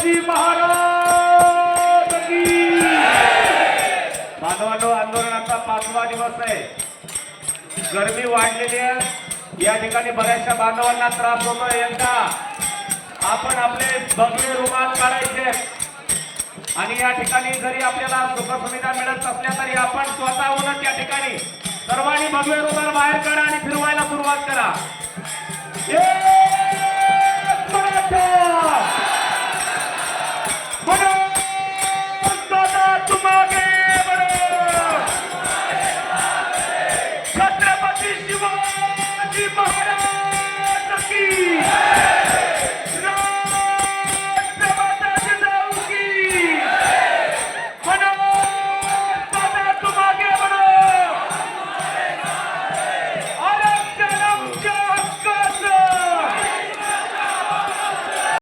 शिवाजी महाराज बांधवांनो आंदोलनाचा पाचवा दिवस आहे. गर्मी वाढलेली आहे. या ठिकाणी बऱ्याचशा बांधवांना त्रास होतो यंदा. आपण आपले बगले रुमाल काढायचे. आणि या ठिकाणी जरी आपल्याला सुख सुविधा मिळत असल्या तरी आपण स्वतःहूनच या ठिकाणी सर्वांनी भगवे रुमाल बाहेर काढा आणि फिरवायला सुरुवात करा. aqui, Maria.